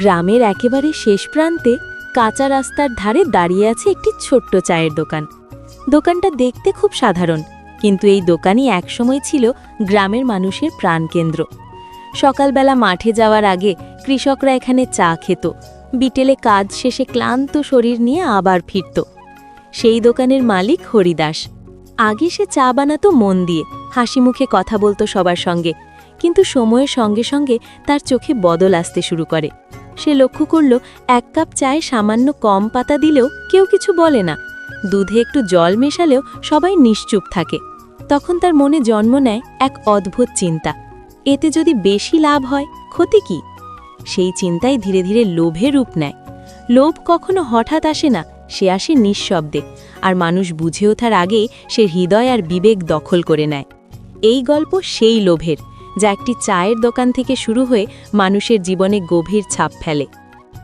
গ্রামের একেবারে শেষ প্রান্তে কাঁচা রাস্তার ধারে দাঁড়িয়ে আছে একটি ছোট্ট চায়ের দোকান। দোকানটা দেখতে খুব সাধারণ, কিন্তু এই দোকানই একসময় ছিল গ্রামের মানুষের প্রাণকেন্দ্র। সকালবেলা মাঠে যাওয়ার আগে কৃষকরা এখানে চা খেত। বিটেলে কাজ শেষে ক্লান্ত শরীর নিয়ে আবার ফিরত। সেই দোকানের মালিক হরিদাস। আগে সে চা বানাতো মন দিয়ে, হাসি মুখে কথা বলতো সবার সঙ্গে, কিন্তু সময়ের সঙ্গে সঙ্গে তার চোখে বদল আসতে শুরু করে। সে লক্ষ্য করল এক কাপ চায়ে সামান্য কম পাতা দিলেও কেউ কিছু বলে না। দুধে একটু জল মেশালেও সবাই নিশ্চুপ থাকে। তখন তার মনে জন্ম নেয় এক অদ্ভুত চিন্তা। এতে যদি বেশি লাভ হয়, ক্ষতি কি? সেই চিন্তাই ধীরে ধীরে লোভে রূপ নেয়। লোভ কখনো হঠাৎ আসে না, সে আসে নিঃশব্দে, আর মানুষ বুঝে ওঠার আগে সে হৃদয় আর বিবেক দখল করে নেয়। এই গল্প সেই লোভের। যা একটি চায়ের দোকান থেকে শুরু হয়ে মানুষের জীবনে গভীর ছাপ ফেলে।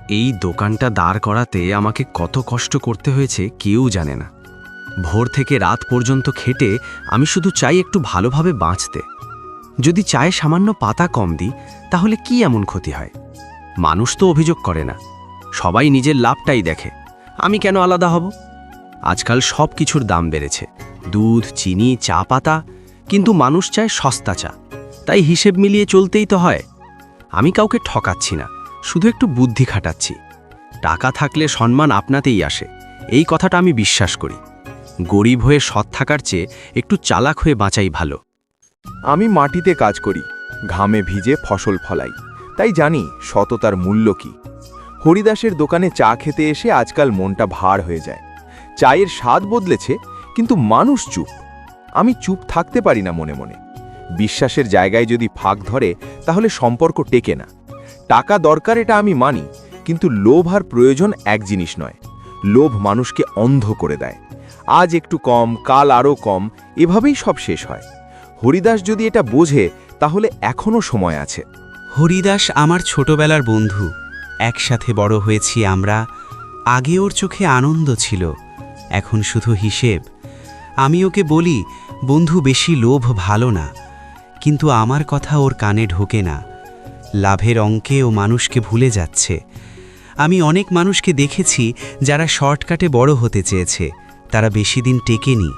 এই দোকানটা দাঁড় করাতে আমাকে কত কষ্ট করতে হয়েছে কেউ জানে না। ভোর থেকে রাত পর্যন্ত খেটে আমি শুধু চাই একটু ভালোভাবে বাঁচতে। যদি চায়ে সামান্য পাতা কম দিই, তাহলে কি এমন ক্ষতি হয়? মানুষ তো অভিযোগ করে না। সবাই নিজের লাভটাই দেখে। আমি কেন আলাদা হব? আজকাল সব কিছুর দাম বেড়েছে। দুধ, চিনি, চা, পাতা, কিন্তু মানুষ চায় সস্তা চা। তাই হিসেব মিলিয়ে চলতেই তো হয়। আমি কাউকে ঠকাচ্ছি না, শুধু একটু বুদ্ধি খাটাচ্ছি। টাকা থাকলে সম্মান আপনাতেই আসে, এই কথাটা আমি বিশ্বাস করি। গরিব হয়ে সৎ থাকার চেয়ে একটু চালাক হয়ে বাঁচাই ভালো। আমি মাটিতে কাজ করি, ঘামে ভিজে ফসল ফলাই। তাই জানি সততার মূল্য কি। হরিদাসের দোকানে চা খেতে এসে আজকাল মনটা ভার হয়ে যায়। চায়ের স্বাদ বদলেছে, কিন্তু মানুষ চুপ। আমি চুপ থাকতে পারি না মনে মনে। বিশ্বাসের জায়গায় যদি ফাঁক ধরে, তাহলে সম্পর্ক টেকে না। টাকা দরকার এটা আমি মানি, কিন্তু লোভ আর প্রয়োজন এক জিনিস নয়। লোভ মানুষকে অন্ধ করে দেয়। আজ একটু কম, কাল আরও কম, এভাবেই সব শেষ হয়। হরিদাস যদি এটা বোঝে, তাহলে এখনও সময় আছে। হরিদাস আমার ছোটবেলার বন্ধু। একসাথে বড় হয়েছি আমরা। আগে ওর চোখে আনন্দ ছিল। এখন শুধু হিসেব। আমি ওকে বলি, বন্ধু, বেশি লোভ ভালো না। কিন্তু আমার কথা ওর কানে ঢোকে না। লাভের অঙ্কে ও মানুষকে ভুলে যাচ্ছে। আমি অনেক মানুষকে দেখেছি যারা শর্টকাটে বড় হতে চেয়েছে, তারা বেশি দিন টেকেনি।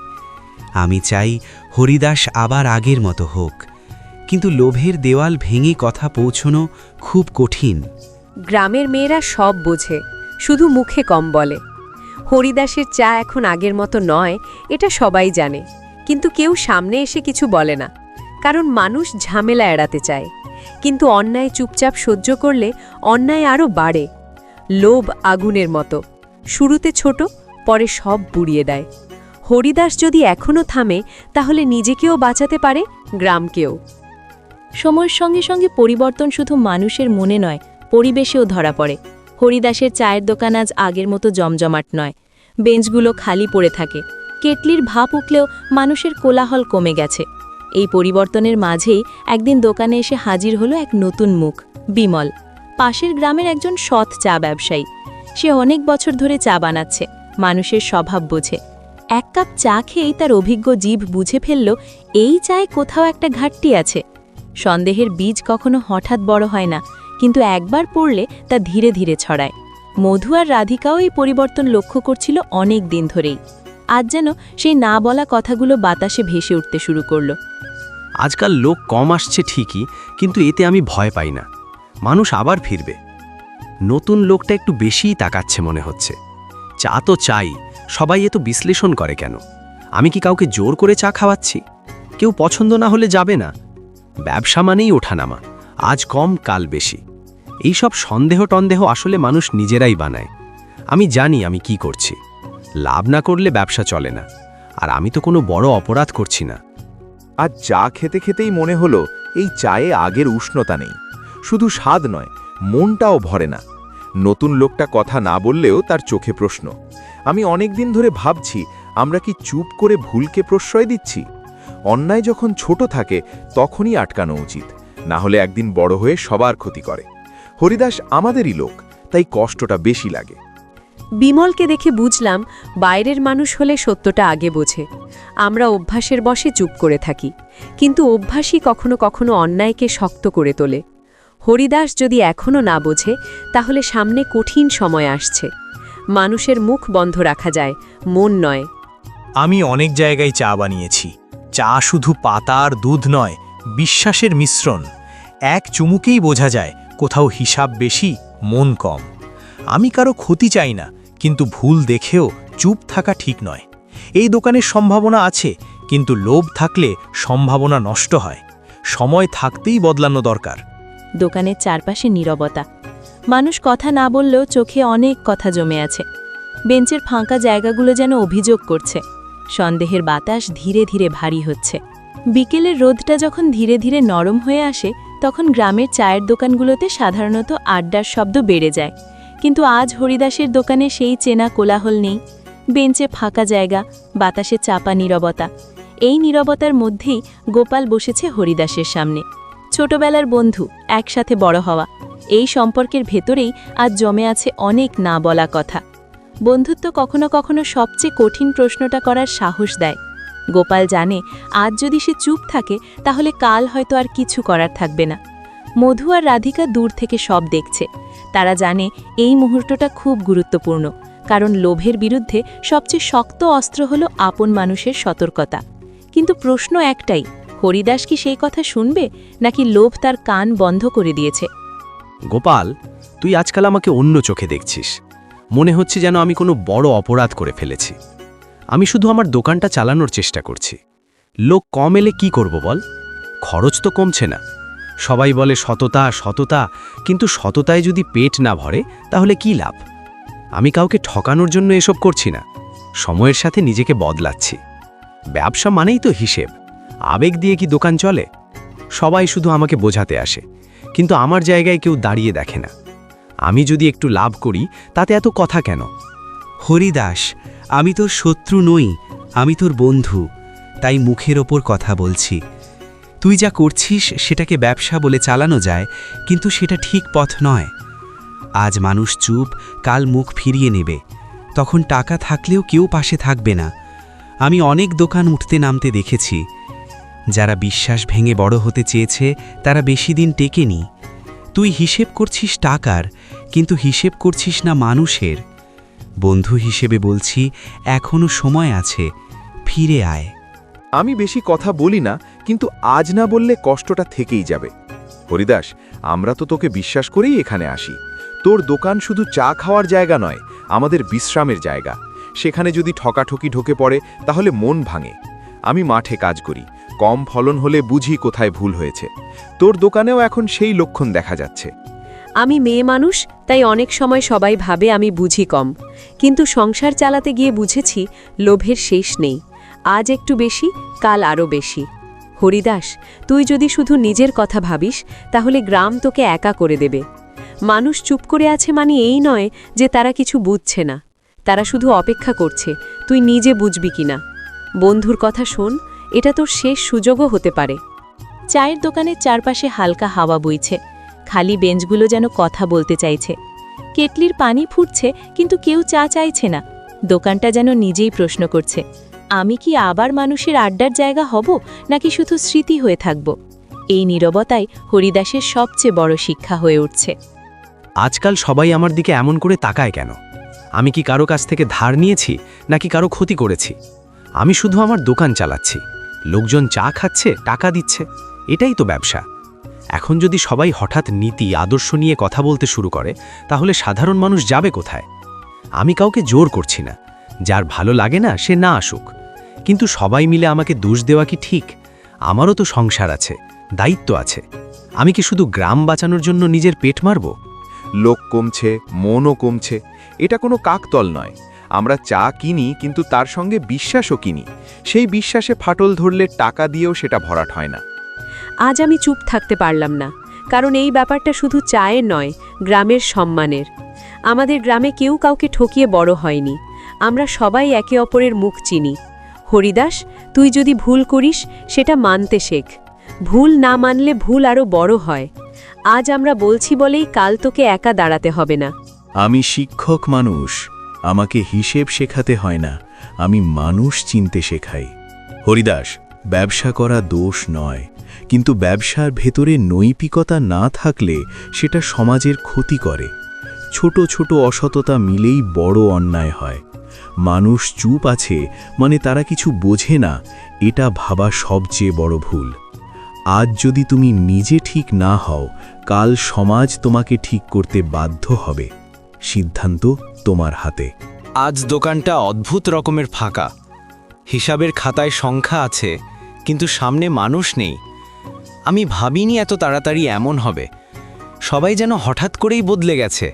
আমি চাই হরিদাস আবার আগের মতো হোক। কিন্তু লোভের দেওয়াল ভেঙে কথা পৌঁছনো খুব কঠিন। গ্রামের মেয়েরা সব বোঝে, শুধু মুখে কম বলে। হরিদাসের চা এখন আগের মতো নয়, এটা সবাই জানে। কিন্তু কেউ সামনে এসে কিছু বলে না। কারণ মানুষ ঝামেলা এড়াতে চায়। কিন্তু অন্যায় চুপচাপ সহ্য করলে অন্যায় আরও বাড়ে। লোভ আগুনের মতো। শুরুতে ছোট, পরে সব বুড়িয়ে দেয়। হরিদাস যদি এখনও থামে, তাহলে নিজেকেও বাঁচাতে পারে গ্রামকেও। সময়ের সঙ্গে সঙ্গে পরিবর্তন শুধু মানুষের মনে নয়, পরিবেশেও ধরা পড়ে। হরিদাসের চায়ের দোকান আজ আগের মতো জমজমাট নয়। বেঞ্চগুলো খালি পড়ে থাকে। কেটলির ভাপ উঠলেও মানুষের কোলাহল কমে গেছে। এই পরিবর্তনের মাঝেই একদিন দোকানে এসে হাজির হলো এক নতুন মুখ, বিমল। পাশের গ্রামের একজন সৎ চা ব্যবসায়ী। সে অনেক বছর ধরে চা বানাচ্ছে, মানুষের স্বভাব বোঝে। এক কাপ চা খেয়েই তার অভিজ্ঞ জীব বুঝে ফেলল, এই চায়ে কোথাও একটা ঘাটতি আছে। সন্দেহের বীজ কখনো হঠাৎ বড় হয় না, কিন্তু একবার পড়লে তা ধীরে ধীরে ছড়ায়। মধু আর রাধিকাও এই পরিবর্তন লক্ষ্য করছিল অনেক দিন ধরেই। আজ যেন সেই না বলা কথাগুলো বাতাসে ভেসে উঠতে শুরু করল। আজকাল লোক কম আসছে ঠিকই, কিন্তু এতে আমি ভয় পাই না। মানুষ আবার ফিরবে। নতুন লোকটা একটু বেশিই তাকাচ্ছে মনে হচ্ছে। চা তো চাই, সবাই এত বিশ্লেষণ করে কেন? আমি কি কাউকে জোর করে চা খাওয়াচ্ছি? কেউ পছন্দ না হলে যাবে না। ব্যবসা মানেই ওঠানামা, আজ কম, কাল বেশি। এইসব সন্দেহ টন্দেহ আসলে মানুষ নিজেরাই বানায়। আমি জানি আমি কি করছি। লাভ না করলে ব্যবসা চলে না। আর আমি তো কোনো বড় অপরাধ করছি না। আর চা খেতে খেতেই মনে হলো এই চায়ে আগের উষ্ণতা নেই। শুধু স্বাদ নয়, মনটাও ভরে না। নতুন লোকটা কথা না বললেও তার চোখে প্রশ্ন, আমি অনেক দিন ধরে ভাবছি আমরা কি চুপ করে ভুলকে প্রশ্রয় দিচ্ছি? অন্যায় যখন ছোট থাকে, তখনই আটকানো উচিত। না হলে একদিন বড় হয়ে সবার ক্ষতি করে। হরিদাস আমাদেরই লোক, তাই কষ্টটা বেশি লাগে। বিমলকে দেখে বুঝলাম বাইরের মানুষ হলে সত্যটা আগে বোঝে। আমরা অভ্যাসের বসে চুপ করে থাকি, কিন্তু অভ্যাসই কখনো কখনো অন্যায়কে শক্ত করে তোলে। হরিদাস যদি এখনও না বোঝে, তাহলে সামনে কঠিন সময় আসছে। মানুষের মুখ বন্ধ রাখা যায়, মন নয়। আমি অনেক জায়গায় চা বানিয়েছি। চা শুধু পাতার দুধ নয়, বিশ্বাসের মিশ্রণ। এক চুমুকেই বোঝা যায়, কোথাও হিসাব বেশি, মন কম। আমি কারও ক্ষতি চাই না, কিন্তু ভুল দেখেও চুপ থাকা ঠিক নয়। এই দোকানের সম্ভাবনা আছে, কিন্তু লোভ থাকলে সম্ভাবনা নষ্ট হয়। সময় থাকতেই বদলানো দরকার। দোকানের চারপাশে নীরবতা। মানুষ কথা না বললেও চোখে অনেক কথা জমে আছে। বেঞ্চের ফাঁকা জায়গাগুলো যেন অভিযোগ করছে। সন্দেহের বাতাস ধীরে ধীরে ভারী হচ্ছে। বিকেলের রোদটা যখন ধীরে ধীরে নরম হয়ে আসে, তখন গ্রামের চায়ের দোকানগুলোতে সাধারণত আড্ডার শব্দ বেড়ে যায়। কিন্তু আজ হরিদাসের দোকানে সেই চেনা কোলাহল নেই। বেঞ্চে ফাঁকা জায়গা, বাতাসে চাপা নীরবতা। এই নীরবতার মধ্যেই গোপাল বসেছে হরিদাসের সামনে। ছোটবেলার বন্ধু, একসাথে বড় হওয়া। এই সম্পর্কের ভেতরেই আজ জমে আছে অনেক না বলা কথা। বন্ধুত্ব কখনো কখনো সবচেয়ে কঠিন প্রশ্নটা করার সাহস দেয়। গোপাল জানে, আজ যদি সে চুপ থাকে, তাহলে কাল হয়তো আর কিছু করার থাকবে না। মধু আর রাধিকা দূর থেকে সব দেখছে। তারা জানে এই মুহূর্তটা খুব গুরুত্বপূর্ণ, কারণ লোভের বিরুদ্ধে সবচেয়ে শক্ত অস্ত্র হল আপন মানুষের সতর্কতা। কিন্তু প্রশ্ন একটাই, হরিদাস কি সেই কথা শুনবে, নাকি লোভ তার কান বন্ধ করে দিয়েছে? গোপাল, তুই আজকাল আমাকে অন্য চোখে দেখছিস। মনে হচ্ছে যেন আমি কোনো বড় অপরাধ করে ফেলেছি। আমি শুধু আমার দোকানটা চালানোর চেষ্টা করছি। লোক কম এলে কি করব বল? খরচ তো কমছে না। সবাই বলে সততা সততা, কিন্তু সততায় যদি পেট না ভরে, তাহলে কি লাভ? আমি কাউকে ঠকানোর জন্য এসব করছি না। সময়ের সাথে নিজেকে বদলাচ্ছি। ব্যবসা মানেই তো হিসেব। আবেগ দিয়ে কি দোকান চলে? সবাই শুধু আমাকে বোঝাতে আসে, কিন্তু আমার জায়গায় কেউ দাঁড়িয়ে দেখে না। আমি যদি একটু লাভ করি, তাতে এত কথা কেন? হরিদাস, আমি তোর শত্রু নই, আমি তোর বন্ধু, তাই মুখের ওপর কথা বলছি। তুই যা করছিস সেটাকে ব্যবসা বলে চালানো যায়, কিন্তু সেটা ঠিক পথ নয়। আজ মানুষ চুপ, কাল মুখ ফিরিয়ে নেবে। তখন টাকা থাকলেও কেউ পাশে থাকবে না। আমি অনেক দোকান উঠতে নামতে দেখেছি। যারা বিশ্বাস ভেঙে বড় হতে চেয়েছে, তারা বেশি দিন টেকেনি। তুই হিসেব করছিস টাকার, কিন্তু হিসেব করছিস না মানুষের। বন্ধু হিসেবে বলছি এখনও সময় আছে, ফিরে আয়। আমি বেশি কথা বলি না, কিন্তু আজ না বললে কষ্টটা থেকেই যাবে। হরিদাস, আমরা তো তোকে বিশ্বাস করেই এখানে আসি। তোর দোকান শুধু চা খাওয়ার জায়গা নয়, আমাদের বিশ্রামের জায়গা। সেখানে যদি ঠকাঠকি ঢোকে পড়ে, তাহলে মন ভাঙে। আমি মাঠে কাজ করি, কম ফলন হলে বুঝি কোথায় ভুল হয়েছে। তোর দোকানেও এখন সেই লক্ষণ দেখা যাচ্ছে। আমি মেয়ে মানুষ, তাই অনেক সময় সবাই ভাবে আমি বুঝি কম। কিন্তু সংসার চালাতে গিয়ে বুঝেছি, লোভের শেষ নেই। আজ একটু বেশি, কাল আরও বেশি। হরিদাস, তুই যদি শুধু নিজের কথা ভাবিস, তাহলে গ্রাম তোকে একা করে দেবে। মানুষ চুপ করে আছে মানে এই নয় যে তারা কিছু বুঝছে না। তারা শুধু অপেক্ষা করছে, তুই নিজে বুঝবি কিনা। বন্ধুর কথা শোন, এটা তোর শেষ সুযোগও হতে পারে। চায়ের দোকানের চারপাশে হালকা হাওয়া বইছে। খালি বেঞ্চগুলো যেন কথা বলতে চাইছে। কেটলির পানি ফুটছে, কিন্তু কেউ চা চাইছে না। দোকানটা যেন নিজেই প্রশ্ন করছে। আমি কি আবার মানুষের আড্ডার জায়গা হব, নাকি শুধু স্মৃতি হয়ে থাকব? এই নীরবতাই হরিদাসের সবচেয়ে বড় শিক্ষা হয়ে উঠছে। আজকাল সবাই আমার দিকে এমন করে তাকায় কেন? আমি কি কারও কাছ থেকে ধার নিয়েছি, নাকি কারও ক্ষতি করেছি? আমি শুধু আমার দোকান চালাচ্ছি। লোকজন চা খাচ্ছে, টাকা দিচ্ছে। এটাই তো ব্যবসা। এখন যদি সবাই হঠাৎ নীতি, আদর্শ নিয়ে কথা বলতে শুরু করে, তাহলে সাধারণ মানুষ যাবে কোথায়? আমি কাউকে জোর করছি না। যার ভালো লাগে না, সে না আসুক। কিন্তু সবাই মিলে আমাকে দোষ দেওয়া কি ঠিক? আমারও তো সংসার আছে দায়িত্ব আছে। আমি কি শুধু গ্রাম বাঁচানোর জন্য নিজের পেট মারব? লোক কমছে মনও কমছে এটা কোনো কাকতল নয়। আমরা চা কিনি কিন্তু তার সঙ্গে বিশ্বাসও কিনি। সেই বিশ্বাসে ফাটল ধরলে টাকা দিয়েও সেটা ভরাট হয় না। আজ আমি চুপ থাকতে পারলাম না কারণ এই ব্যাপারটা শুধু চায়ের নয় গ্রামের সম্মানের। আমাদের গ্রামে কেউ কাউকে ঠকিয়ে বড় হয়নি। আমরা সবাই একে অপরের মুখ চিনি। হরিদাস, তুই যদি ভুল করিস, সেটা মানতে শেখ। ভুল না মানলে ভুল আরও বড় হয়। আজ আমরা বলছি বলেই কাল তোকে একা দাঁড়াতে হবে না। আমি শিক্ষক মানুষ, আমাকে হিসেব শেখাতে হয় না, আমি মানুষ চিনতে শেখাই। হরিদাস, ব্যবসা করা দোষ নয়, কিন্তু ব্যবসার ভেতরে নৈপিকতা না থাকলে সেটা সমাজের ক্ষতি করে। ছোট ছোট অসততা মিলেই বড় অন্যায় হয়। মানুষ চুপ আছে মানে তারা কিছু বোঝে না, এটা ভাবা সবচেয়ে বড় ভুল। আজ যদি তুমি নিজে ঠিক না হও, কাল সমাজ তোমাকে ঠিক করতে বাধ্য হবে। সিদ্ধান্ত তোমার হাতে। আজ দোকানটা অদ্ভুত রকমের ফাঁকা। হিসাবের খাতায় সংখ্যা আছে, কিন্তু সামনে মানুষ নেই। আমি ভাবিনি এত তাড়াতাড়ি এমন হবে। সবাই যেন হঠাৎ করেই বদলে গেছে।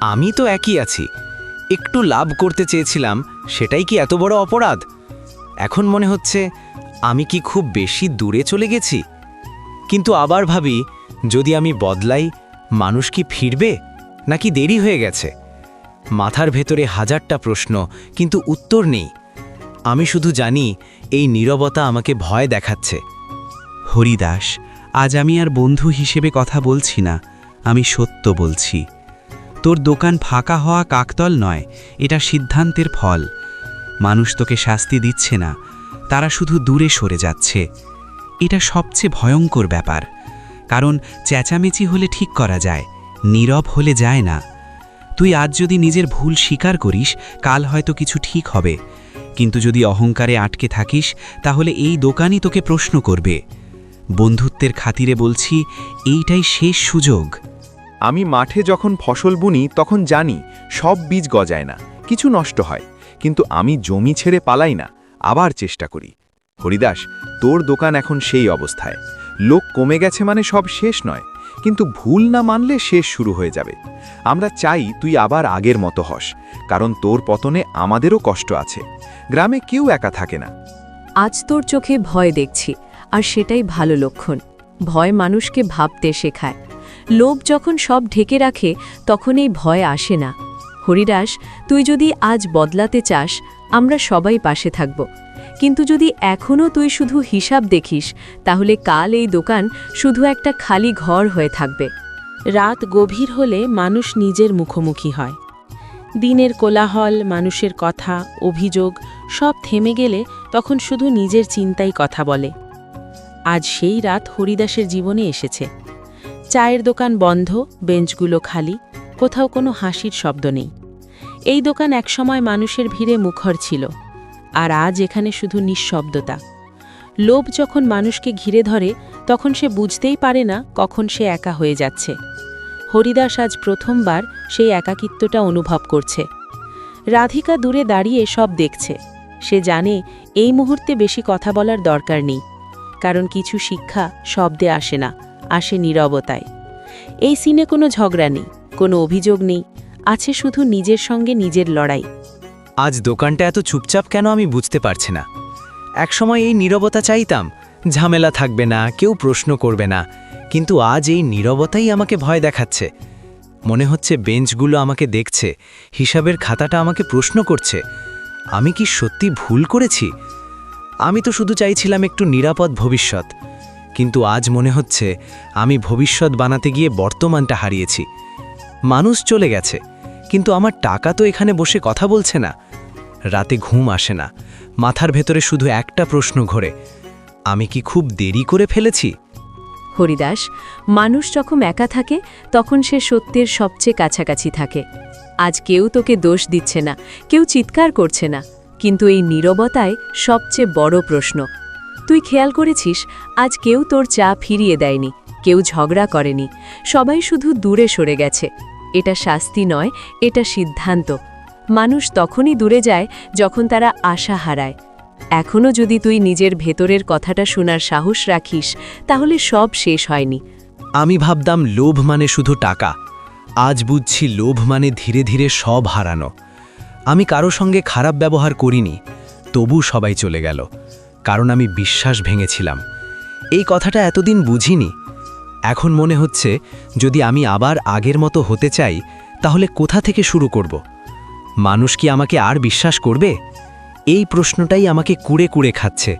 আমি তো একই আছি। একটু লাভ করতে চেয়েছিলাম, সেটাই কি এত বড় অপরাধ? এখন মনে হচ্ছে আমি কি খুব বেশি দূরে চলে গেছি। কিন্তু আবার ভাবি, যদি আমি বদলাই, মানুষ কি ফিরবে? নাকি দেরি হয়ে গেছে? মাথার ভেতরে হাজারটা প্রশ্ন, কিন্তু উত্তর নেই। আমি শুধু জানি, এই নীরবতা আমাকে ভয় দেখাচ্ছে। হরিদাস, আজ আমি আর বন্ধু হিসেবে কথা বলছি না, আমি সত্য বলছি। তোর দোকান ফাঁকা হওয়া কাকতল নয়, এটা সিদ্ধান্তের ফল। মানুষ তোকে শাস্তি দিচ্ছে না, তারা শুধু দূরে সরে যাচ্ছে। এটা সবচেয়ে ভয়ঙ্কর ব্যাপার, কারণ চেঁচামেচি হলে ঠিক করা যায়, নীরব হলে যায় না। তুই আজ যদি নিজের ভুল স্বীকার করিস, কাল হয়তো কিছু ঠিক হবে। কিন্তু যদি অহংকারে আটকে থাকিস, তাহলে এই দোকানই তোকে প্রশ্ন করবে। বন্ধুত্বের খাতিরে বলছি, এইটাই শেষ সুযোগ। আমি মাঠে যখন ফসল বুনি, তখন জানি সব বীজ গজায় না, কিছু নষ্ট হয়। কিন্তু আমি জমি ছেড়ে পালাই না, আবার চেষ্টা করি। হরিদাস, তোর দোকান এখন সেই অবস্থায়। লোক কমে গেছে মানে সব শেষ নয়, কিন্তু ভুল না মানলে শেষ শুরু হয়ে যাবে। আমরা চাই তুই আবার আগের মতো হস, কারণ তোর পতনে আমাদেরও কষ্ট আছে। গ্রামে কেউ একা থাকে না। আজ তোর চোখে ভয় দেখছি, আর সেটাই ভালো লক্ষণ। ভয় মানুষকে ভাবতে শেখায়। লোভ যখন সব ঢেকে রাখে, তখন এই ভয় আসে না। হরিদাস, তুই যদি আজ বদলাতে চাস, আমরা সবাই পাশে থাকব। কিন্তু যদি এখনও তুই শুধু হিসাব দেখিস, তাহলে কাল এই দোকান শুধু একটা খালি ঘর হয়ে থাকবে। রাত গভীর হলে মানুষ নিজের মুখোমুখি হয়। দিনের কোলাহল, মানুষের কথা, অভিযোগ, সব থেমে গেলে তখন শুধু নিজের চিন্তাই কথা বলে। আজ সেই রাত হরিদাসের জীবনে এসেছে। চায়ের দোকান বন্ধ, বেঞ্চগুলো খালি, কোথাও কোনো হাসির শব্দ নেই। এই দোকান একসময় মানুষের ভিড়ে মুখর ছিল, আর আজ এখানে শুধু নিঃশব্দতা। লোভ যখন মানুষকে ঘিরে ধরে, তখন সে বুঝতেই পারে না কখন সে একা হয়ে যাচ্ছে। হরিদাস আজ প্রথমবার সেই একাকিত্বটা অনুভব করছে। রাধিকা দূরে দাঁড়িয়ে সব দেখছে। সে জানে এই মুহূর্তে বেশি কথা বলার দরকার নেই, কারণ কিছু শিক্ষা শব্দে আসে না। আসে নীরবতায়। এই সিনে কোনো ঝগড়া নেই, কোনো অভিযোগ নেই, আছে শুধু নিজের সঙ্গে নিজের লড়াই। আজ দোকানটা এত চুপচাপ কেন আমি বুঝতে পারছি না। একসময় এই নীরবতা চাইতাম, ঝামেলা থাকবে না, কেউ প্রশ্ন করবে না, কিন্তু আজ এই নীরবতাই আমাকে ভয় দেখাচ্ছে। মনে হচ্ছে বেঞ্চগুলো আমাকে দেখছে, হিসাবের খাতাটা আমাকে প্রশ্ন করছে, আমি কি সত্যি ভুল করেছি? আমি তো শুধু চাইছিলাম একটু নিরাপদ ভবিষ্যৎ। কিন্তু আজ মনে হচ্ছে আমি ভবিষ্যৎ বানাতে গিয়ে বর্তমানটা হারিয়েছি। মানুষ চলে গেছে, কিন্তু আমার টাকা তো এখানে বসে কথা বলছে না। রাতে ঘুম আসে না, মাথার ভেতরে শুধু একটা প্রশ্ন ঘোরে, আমি কি খুব দেরি করে ফেলেছি? হরিদাস, মানুষ যখন একা থাকে, তখন সে সত্যের সবচেয়ে কাছাকাছি থাকে। আজ কেউ তোকে দোষ দিচ্ছে না, কেউ চিৎকার করছে না, কিন্তু এই নীরবতায় সবচেয়ে বড় প্রশ্ন। তুই খেয়াল করেছিস, আজ কেউ তোর চা ফিরিয়ে দেয়নি, কেউ ঝগড়া করেনি, সবাই শুধু দূরে সরে গেছে। এটা শাস্তি নয়, এটা সিদ্ধান্ত। মানুষ তখনই দূরে যায় যখন তারা আশা হারায়। এখনও যদি তুই নিজের ভেতরের কথাটা শোনার সাহস রাখিস, তাহলে সব শেষ হয়নি। আমি ভাবতাম লোভ মানে শুধু টাকা। আজ বুঝছি লোভ মানে ধীরে ধীরে সব হারানো। আমি কারও সঙ্গে খারাপ ব্যবহার করিনি, তবু সবাই চলে গেল। কারণ আমি বিশ্বাস ভেঙেছিলাম। এই কথাটা এতদিন বুঝিনি। এখন মনে হচ্ছে, যদি আমি আবার আগের মতো হতে চাই, তাহলে কোথা থেকে শুরু করব? মানুষ কি আমাকে আর বিশ্বাস করবে? এই প্রশ্নটাই আমাকে কুড়ে কুড়ে খাচ্ছে।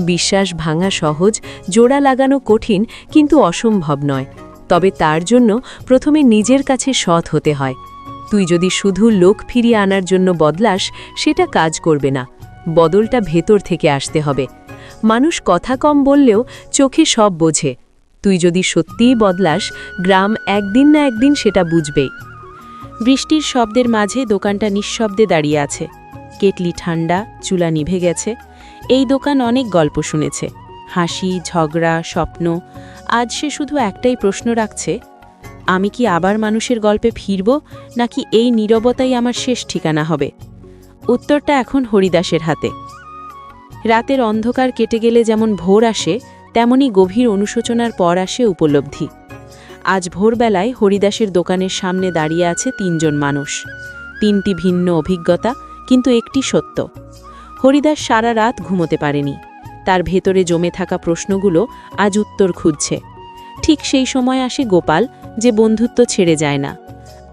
বিশ্বাস ভাঙা সহজ, জোড়া লাগানো কঠিন, কিন্তু অসম্ভব নয়। তবে তার জন্য প্রথমে নিজের কাছে সৎ হতে হয়। তুই যদি শুধু লোক ফিরিয়ে আনার জন্য বদলাস, সেটা কাজ করবে না। বদলটা ভেতর থেকে আসতে হবে। মানুষ কথা কম বললেও চোখে সব বোঝে। তুই যদি সত্যিই বদলাস, গ্রাম একদিন না একদিন সেটা বুঝবেই। বৃষ্টির শব্দের মাঝে দোকানটা নিঃশব্দে দাঁড়িয়ে আছে। কেটলি ঠান্ডা চুলা নিভে গেছে। এই দোকান অনেক গল্প শুনেছে। হাসি, ঝগড়া, স্বপ্ন, আজ সে শুধু একটাই প্রশ্ন রাখছে, আমি কি আবার মানুষের গল্পে ফিরব, নাকি এই নীরবতাই আমার শেষ ঠিকানা হবে? উত্তরটা এখন হরিদাসের হাতে। রাতের অন্ধকার কেটে গেলে যেমন ভোর আসে, তেমনি গভীর অনুশোচনার পর আসে উপলব্ধি। আজ ভোরবেলায় হরিদাসের দোকানের সামনে দাঁড়িয়ে আছে তিনজন মানুষ। তিনটি ভিন্ন অভিজ্ঞতা, কিন্তু একটি সত্য। হরিদাস সারা রাত ঘুমোতে পারেনি। তার ভেতরে জমে থাকা প্রশ্নগুলো আজ উত্তর খুঁজছে। ঠিক সেই সময় আসে গোপাল, যে বন্ধুত্ব ছেড়ে যায় না।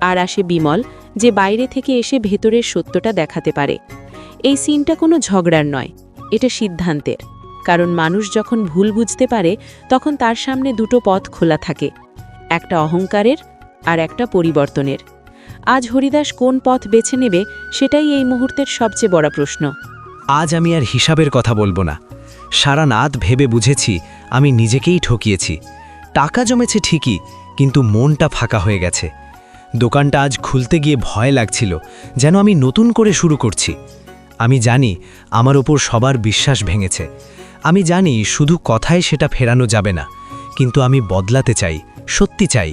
আর আসে বিমল যে বাইরে থেকে এসে ভেতরের সত্যটা দেখাতে পারে। এই সিনটা কোনো ঝগড়ার নয়, এটা সিদ্ধান্তের। কারণ মানুষ যখন ভুল বুঝতে পারে, তখন তার সামনে দুটো পথ খোলা থাকে, একটা অহংকারের আর একটা পরিবর্তনের। আজ হরিদাস কোন পথ বেছে নেবে, সেটাই এই মুহূর্তের সবচেয়ে বড় প্রশ্ন। আজ আমি আর হিসাবের কথা বলব না। সারা নাত ভেবে বুঝেছি, আমি নিজেকেই ঠকিয়েছি। টাকা জমেছে ঠিকই, কিন্তু মনটা ফাঁকা হয়ে গেছে। দোকানটা আজ খুলতে গিয়ে ভয় লাগছিল, যেন আমি নতুন করে শুরু করছি। আমি জানি আমার ওপর সবার বিশ্বাস ভেঙেছে। আমি জানি শুধু কথায় সেটা ফেরানো যাবে না, কিন্তু আমি বদলাতে চাই, সত্যি চাই।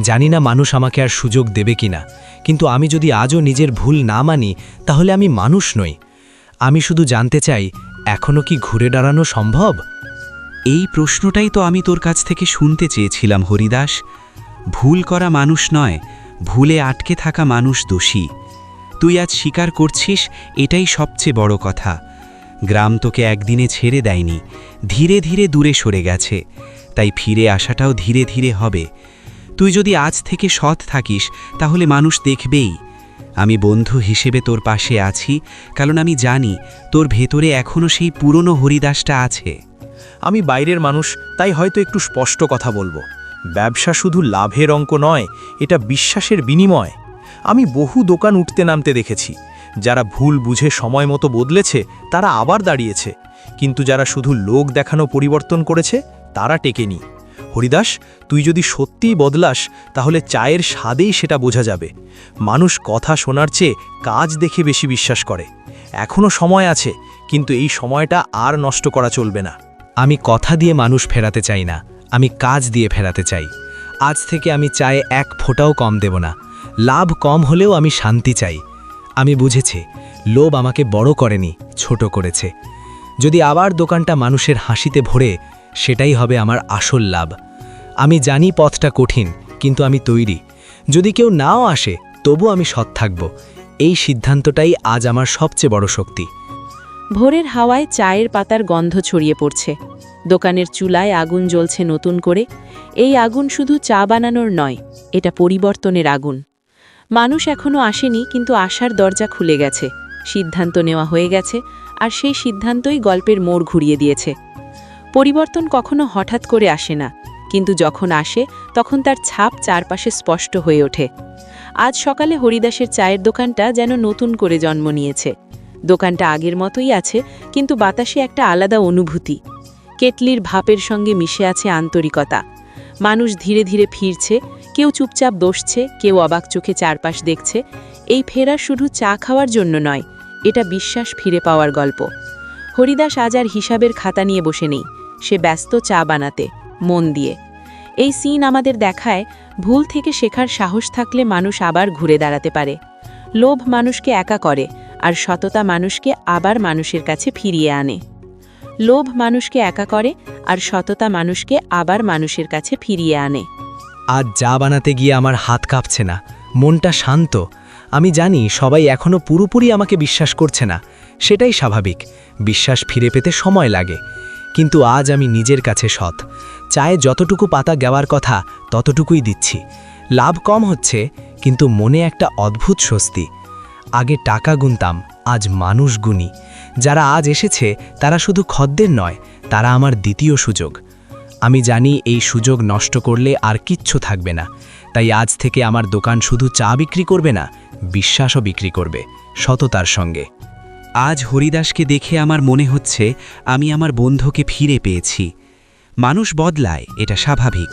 জানি না মানুষ আমাকে আর সুযোগ দেবে কিনা, কিন্তু আমি যদি আজও নিজের ভুল না মানি, তাহলে আমি মানুষ নই। আমি শুধু জানতে চাই এখনও কি ঘুরে দাঁড়ানো সম্ভব? এই প্রশ্নটাই তো আমি তোর কাছ থেকে শুনতে চেয়েছিলাম, হরিদাস। ভুল করা মানুষ নয় ভুলে আটকে থাকা মানুষ দোষী। তুই আজ স্বীকার করছিস, এটাই সবচেয়ে বড় কথা। গ্রাম তোকে একদিনে ছেড়ে দেয়নি, ধীরে ধীরে দূরে সরে গেছে। তাই ফিরে আসাটাও ধীরে ধীরে হবে। তুই যদি আজ থেকে সৎ থাকিস, তাহলে মানুষ দেখবেই। আমি বন্ধু হিসেবে তোর পাশে আছি, কারণ আমি জানি তোর ভেতরে এখনও সেই পুরনো হরিদাসটা আছে। আমি বাইরের মানুষ, তাই হয়তো একটু স্পষ্ট কথা বলব। ব্যবসা শুধু লাভের অঙ্ক নয়, এটা বিশ্বাসের বিনিময়। আমি বহু দোকান উঠতে নামতে দেখেছি। যারা ভুল বুঝে সময় মতো বদলেছে, তারা আবার দাঁড়িয়েছে। কিন্তু যারা শুধু লোক দেখানো পরিবর্তন করেছে, তারা টেকেনি। হরিদাস, তুই যদি সত্যিই বদলাস, তাহলে চায়ের স্বাদেই সেটা বোঝা যাবে। মানুষ কথা শোনার চেয়ে কাজ দেখে বেশি বিশ্বাস করে। এখনও সময় আছে, কিন্তু এই সময়টা আর নষ্ট করা চলবে না। আমি কথা দিয়ে মানুষ ফেরাতে চাই না। আমি কাজ দিয়ে ফেরাতে চাই। আজ থেকে আমি চায়ে এক ফোঁটাও কম দেব না। লাভ কম হলেও আমি শান্তি চাই। আমি বুঝেছি, লোভ আমাকে বড় করেনি, ছোট করেছে। যদি আবার দোকানটা মানুষের হাসিতে ভরে, সেটাই হবে আমার আসল লাভ। আমি জানি পথটা কঠিন, কিন্তু আমি তৈরি। যদি কেউ নাও আসে, তবু আমি সৎ থাকব। এই সিদ্ধান্তটাই আজ আমার সবচেয়ে বড় শক্তি। ভোরের হাওয়ায় চায়ের পাতার গন্ধ ছড়িয়ে পড়ছে। দোকানের চুলায় আগুন জ্বলছে নতুন করে। এই আগুন শুধু চা বানানোর নয়, এটা পরিবর্তনের আগুন। মানুষ এখনও আসেনি, কিন্তু আসার দরজা খুলে গেছে। সিদ্ধান্ত নেওয়া হয়ে গেছে, আর সেই সিদ্ধান্তই গল্পের মোড় ঘুরিয়ে দিয়েছে। পরিবর্তন কখনো হঠাৎ করে আসে না, কিন্তু যখন আসে, তখন তার ছাপ চারপাশে স্পষ্ট হয়ে ওঠে। আজ সকালে হরিদাসের চায়ের দোকানটা যেন নতুন করে জন্ম নিয়েছে। দোকানটা আগের মতোই আছে, কিন্তু বাতাসে একটা আলাদা অনুভূতি। কেটলির ভাপের সঙ্গে মিশে আছে আন্তরিকতা। মানুষ ধীরে ধীরে ফিরছে, কেউ চুপচাপ বসছে, কেউ অবাক চোখে চারপাশ দেখছে। এই ফেরা শুধু চা খাওয়ার জন্য নয়, এটা বিশ্বাস ফিরে পাওয়ার গল্প। হরিদাস আজ আর হিসাবের খাতা নিয়ে বসে নেই, সে ব্যস্ত চা বানাতে, মন দিয়ে। এই সিন আমাদের দেখায়, ভুল থেকে শেখার সাহস থাকলে মানুষ আবার ঘুরে দাঁড়াতে পারে। লোভ মানুষকে একা করে আর সততা মানুষকে আবার মানুষের কাছে ফিরিয়ে আনে। লোভ মানুষকে একা করে আর সততা মানুষকে আবার মানুষের কাছে ফিরিয়ে আনে। আজ যা বানাতে গিয়ে আমার হাত কাঁপছে না, মনটা শান্ত। আমি জানি সবাই এখনও পুরোপুরি আমাকে বিশ্বাস করছে না, সেটাই স্বাভাবিক। বিশ্বাস ফিরে পেতে সময় লাগে। কিন্তু আজ আমি নিজের কাছে সৎ। চায়ে যতটুকু পাতা গেওয়ার কথা, ততটুকুই দিচ্ছি। লাভ কম হচ্ছে, কিন্তু মনে একটা অদ্ভুত স্বস্তি। আগে টাকা গুনতাম, আজ মানুষ গুনি। যারা আজ এসেছে, তারা শুধু খদ্দের নয়, তারা আমার দ্বিতীয় সুযোগ। আমি জানি এই সুযোগ নষ্ট করলে আর কিচ্ছু থাকবে না। তাই আজ থেকে আমার দোকান শুধু চা বিক্রি করবে না, বিশ্বাসও বিক্রি করবে, সততার সঙ্গে। আজ হরিদাসকে দেখে আমার মনে হচ্ছে, আমি আমার বন্ধুকে ফিরে পেয়েছি। মানুষ বদলায়, এটা স্বাভাবিক।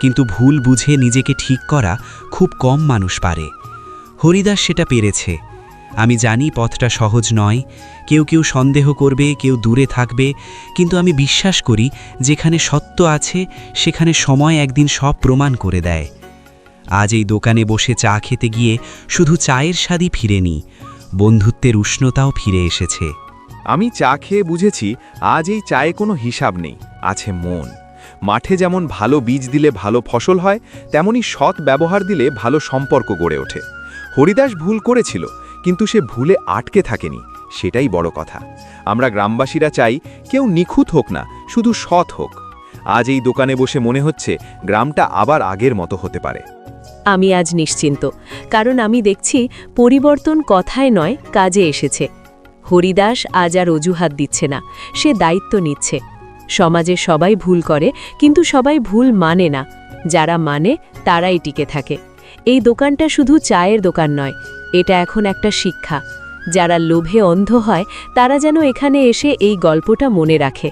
কিন্তু ভুল বুঝে নিজেকে ঠিক করা খুব কম মানুষ পারে। হরিদাস সেটা পেরেছে। আমি জানি পথটা সহজ নয়, কেউ কেউ সন্দেহ করবে, কেউ দূরে থাকবে, কিন্তু আমি বিশ্বাস করি যেখানে সত্য আছে, সেখানে সময় একদিন সব প্রমাণ করে দেয়। আজ এই দোকানে বসে চা খেতে গিয়ে শুধু চায়ের স্বাদই ফিরেনি, বন্ধুত্বের উষ্ণতাও ফিরে এসেছে। আমি চা খেয়ে বুঝেছি আজ এই চায়ে কোনো হিসাব নেই, আছে মন। মাঠে যেমন ভালো বীজ দিলে ভালো ফসল হয়, তেমনি সৎ ব্যবহার দিলে ভালো সম্পর্ক গড়ে ওঠে। হরিদাস ভুল করেছিল কিন্তু সে ভুলে আটকে থাকেনি, সেটাই বড় কথা। আমরা গ্রামবাসীরা চাই কেউ নিখুঁত হোক না, শুধু সৎ হোক। আজ এই দোকানে বসে মনে হচ্ছে গ্রামটা আবার আগের মতো হতে পারে। আমি আজ নিশ্চিন্ত, কারণ আমি দেখছি পরিবর্তন কথায় নয়, কাজে এসেছে। হরিদাস আজ আর অজুহাত দিচ্ছে না, সে দায়িত্ব নিচ্ছে। সমাজে সবাই ভুল করে, কিন্তু সবাই ভুল মানে না। যারা মানে তারাই টিকে থাকে। এই দোকানটা শুধু চায়ের দোকান নয় এটা এখন একটা শিক্ষা। যারা লোভে অন্ধ হয়, তারা যেন এখানে এসে এই গল্পটা মনে রাখে।